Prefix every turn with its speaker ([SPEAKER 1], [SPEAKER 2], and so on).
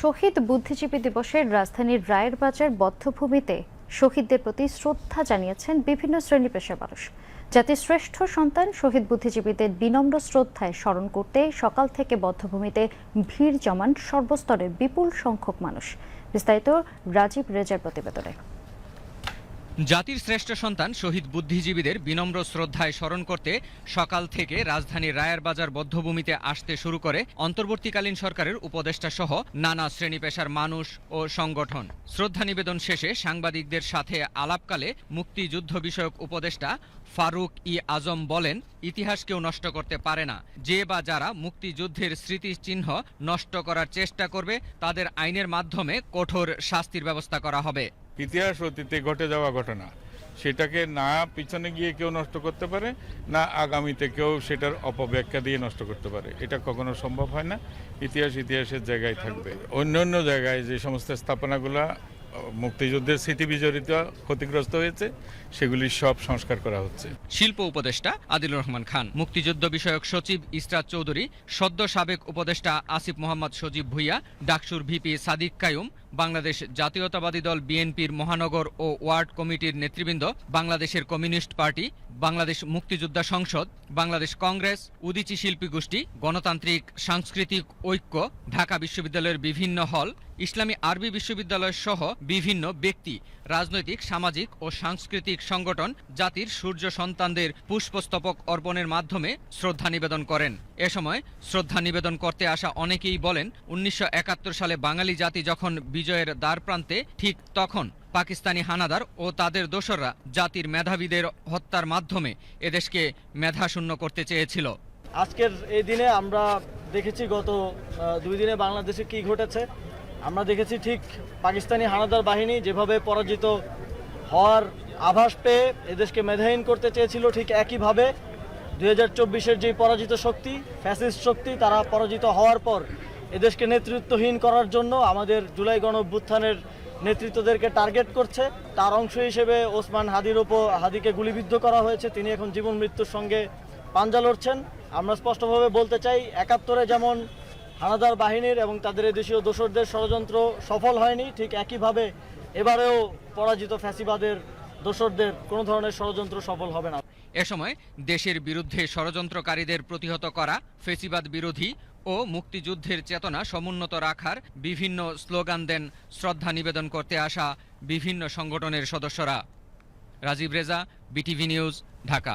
[SPEAKER 1] শহীদ বুদ্ধিজীবী দিবসের রাজধানীর রায়ের বাজার বদ্ধভূমিতে শহীদদের প্রতি শ্রদ্ধা জানিয়েছেন বিভিন্ন শ্রেণি পেশার মানুষ। জাতির শ্রেষ্ঠ সন্তান শহীদ বুদ্ধিজীবীদের বিনম্র শ্রদ্ধায় স্মরণ করতে সকাল থেকে বদ্ধভূমিতে ভিড় জমান সর্বস্তরের বিপুল সংখ্যক মানুষ। বিস্তারিত রাজীব রেজার প্রতিবেদনে।
[SPEAKER 2] জাতির শ্রেষ্ঠ সন্তান শহীদ বুদ্ধিজীবীদের বিনম্র শ্রদ্ধায় স্মরণ করতে সকাল থেকে রাজধানীর রায়ের বাজার বদ্ধভূমিতে আসতে শুরু করে অন্তর্বর্তীকালীন সরকারের উপদেষ্টা সহ নানা শ্রেণি পেশার মানুষ ও সংগঠন। শ্রদ্ধা নিবেদন শেষে সাংবাদিকদের সাথে আলাপকালে মুক্তিযুদ্ধ বিষয়ক উপদেষ্টা ফারুক ই আজম বলেন ইতিহাস কেউ নষ্ট করতে পারে না। যে বা যারা মুক্তিযুদ্ধের স্মৃতিচিহ্ন নষ্ট করার চেষ্টা করবে, তাদের আইনের মাধ্যমে কঠোর শাস্তির ব্যবস্থা করা হবে।
[SPEAKER 3] ইতিহাস অতীতে ঘটে যাওয়া ঘটনা। সেটাকে না পিছনে গিয়ে কেউ নষ্ট করতে পারে, না আগামীতে কেউ সেটার অপব্যাখ্যা দিয়ে নষ্ট করতে পারে। এটা কখনো সম্ভব হয় না। ইতিহাস ইতিহাসের জায়গায় থাকবে। অন্য অন্য জায়গায় যে সমস্ত স্থাপনাগুলা মুক্তিযুদ্ধের স্মৃতি বিজড়িত ক্ষতিগ্রস্ত হয়েছে, সেগুলি সব সংস্কার করা হচ্ছে।
[SPEAKER 2] শিল্প উপদেষ্টা আদিল রহমান খান, মুক্তিযুদ্ধ বিষয়ক সচিব ইসরাত চৌধুরী, সদ্য সাবেক উপদেষ্টা আসিফ মোহাম্মদ সজীব ভুইয়া, ডাকসুর ভিপি সাদিক কায়ুম, বাংলাদেশ জাতীয়তাবাদী দল বিএনপির মহানগর ও ওয়ার্ড কমিটির নেতৃবৃন্দ, বাংলাদেশের কমিউনিস্ট পার্টি বাংলাদেশ মুক্তিযোদ্ধা সংসদ, বাংলাদেশ কংগ্রেস, উদিচি শিল্পী গোষ্ঠী, গণতান্ত্রিক, সাংস্কৃতিক ঐক্য, ঢাকা বিশ্ববিদ্যালয়ের বিভিন্ন হল, ইসলামী আরবি বিশ্ববিদ্যালয় সহ বিভিন্ন ব্যক্তি, রাজনৈতিক, সামাজিক ও সাংস্কৃতিক সংগঠন, জাতির সূর্য সন্তানদের পুষ্পস্তবক অর্পণের মাধ্যমে শ্রদ্ধা নিবেদন করেন। এ সময় শ্রদ্ধা নিবেদন করতে আসা অনেকেই বলেন, উনিশশো একাত্তর সালে বাঙালি জাতি যখন বিজয়ের দ্বারপ্রান্তে, ঠিক তখন পাকিস্তানি হানাদার ও তাদের দোসররা জাতির মেধাবীদের হত্যার মাধ্যমে এদেশকে মেধাশূন্য করতে চেয়েছিল।
[SPEAKER 4] আজকের এই দিনে আমরা দেখেছি গত দুই দিনে বাংলাদেশে কি ঘটেছে। আমরা দেখেছি ঠিক পাকিস্তানি হানাদার বাহিনী যেভাবে পরাজিত হওয়ার আভাস পেয়ে এদেশকে মেধাহীন করতে চেয়েছিল ঠিক একইভাবে। দুই হাজার চব্বিশের যে পরাজিত শক্তি, ফ্যাসিস্ট শক্তি, তারা পরাজিত হওয়ার পর এদেশকে নেতৃত্বহীন করার জন্য আমাদের জুলাই গণ অভ্যুত্থানের নেতৃত্বদেরকে টার্গেট করছে। তার অংশ হিসেবে ওসমান হাদির ওপর হাদিকে গুলিবিদ্ধ করা হয়েছে। তিনি এখন জীবন মৃত্যুর সঙ্গে পাঞ্জা লড়ছেন। আমরা স্পষ্টভাবে বলতে চাই, একাত্তরে যেমন হানাদার বাহিনীর এবং তাদের দেশীয় দোসরদের ষড়যন্ত্র সফল হয়নি, ঠিক একইভাবে এবারেও পরাজিত ফ্যাসিবাদের দোসরদের কোনো ধরনের ষড়যন্ত্র সফল হবে না।
[SPEAKER 2] এ সময় দেশের বিরুদ্ধে ষড়যন্ত্রকারীদের প্রতিহত করা, ফেসিবাদ বিরোধী ও মুক্তিযুদ্ধের চেতনা সমুন্নত রাখার বিভিন্ন স্লোগান দেন শ্রদ্ধা নিবেদন করতে আসা বিভিন্ন সংগঠনের সদস্যরা। Rajib Reza, BTV news, Dhaka.